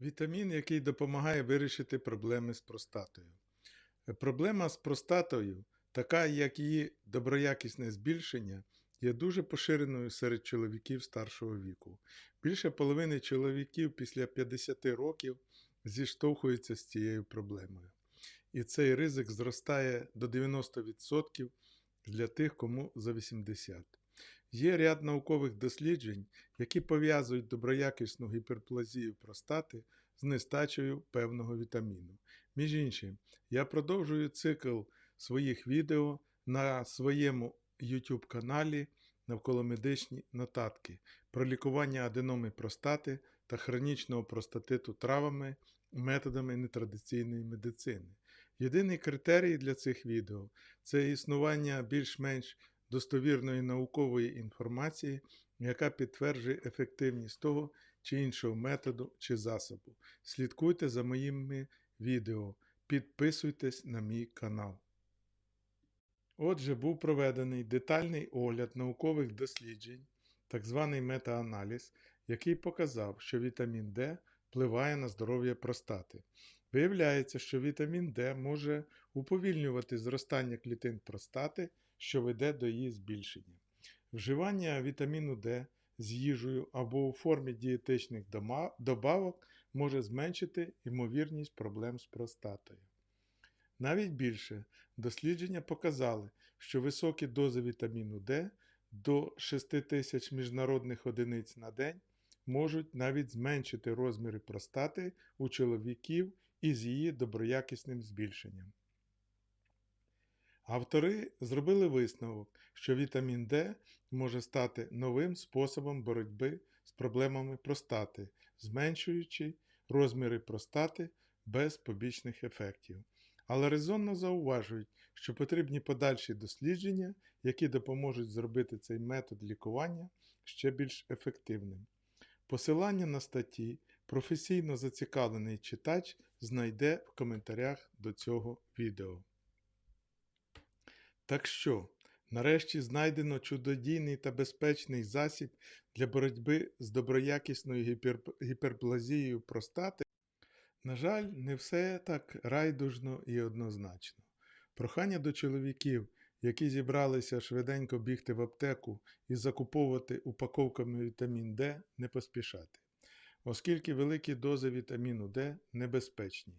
Вітамін, який допомагає вирішити проблеми з простатою. Е, Проблема з простатою, така як її доброякісне збільшення, є дуже поширеною серед чоловіків старшого віку. Більше половини чоловіків після 50 років зіштовхуються з цією проблемою. І цей ризик зростає до 90% для тих, кому за 80. Є ряд наукових досліджень, які пов'язують доброякісну гіперплазію простати з нестачею певного вітаміну. Між іншим, я продовжую цикл своїх відео на своєму YouTube каналі Навколомедичні нотатки про лікування аденоми простати та хронічного простатиту травами методами нетрадиційної медицини. Єдиний критерій для цих відео це існування більш-менш достовірної наукової інформації, яка підтверджує ефективність того чи іншого методу чи засобу. Слідкуйте за моїми відео, підписуйтесь на мій канал. Отже, був проведений детальний огляд наукових досліджень, так званий метааналіз, який показав, що вітамін Д впливає на здоров'я простати. Виявляється, що вітамін Д може уповільнювати зростання клітин простати, що веде до її збільшення. Вживання вітаміну Д з їжею або у формі дієтичних добавок може зменшити ймовірність проблем з простатою. Навіть більше, дослідження показали, що високі дози вітаміну Д до 6 тисяч міжнародних одиниць на день можуть навіть зменшити розміри простати у чоловіків із її доброякісним збільшенням. Автори зробили висновок, що вітамін Д може стати новим способом боротьби з проблемами простати, зменшуючи розміри простати без побічних ефектів. Але резонно зауважують, що потрібні подальші дослідження, які допоможуть зробити цей метод лікування ще більш ефективним. Посилання на статті професійно зацікавлений читач знайде в коментарях до цього відео. Так що, нарешті знайдено чудодійний та безпечний засіб для боротьби з доброякісною гіпер- гіперплазією простати. На жаль, не все так райдужно і однозначно. Прохання до чоловіків, які зібралися швиденько бігти в аптеку і закуповувати упаковками вітамін Д, не поспішати, оскільки великі дози вітаміну Д небезпечні.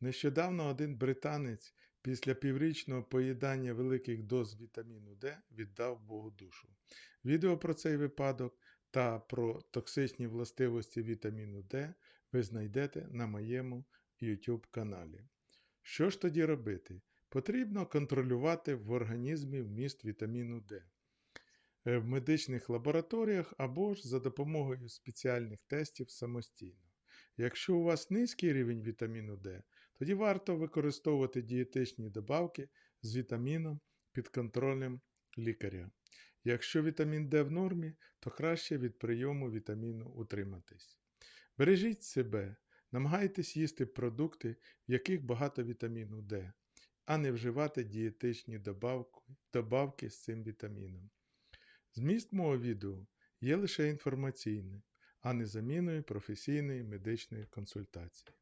Нещодавно один британець після піврічного поїдання великих доз вітаміну Д віддав Богу душу. Відео про цей випадок та про токсичні властивості вітаміну Д ви знайдете на моєму YouTube каналі. Що ж тоді робити? Потрібно контролювати в організмі вміст вітаміну Д е, в медичних лабораторіях або ж за допомогою спеціальних тестів самостійно. Якщо у вас низький рівень вітаміну Д, тоді варто використовувати дієтичні добавки з вітаміном під контролем лікаря. Якщо вітамін Д в нормі, то краще від прийому вітаміну утриматись. Бережіть себе, намагайтесь їсти продукти, в яких багато вітаміну Д, а не вживати дієтичні добавки, добавки з цим вітаміном. Зміст мого відео є лише інформаційним, а не заміною професійної медичної консультації.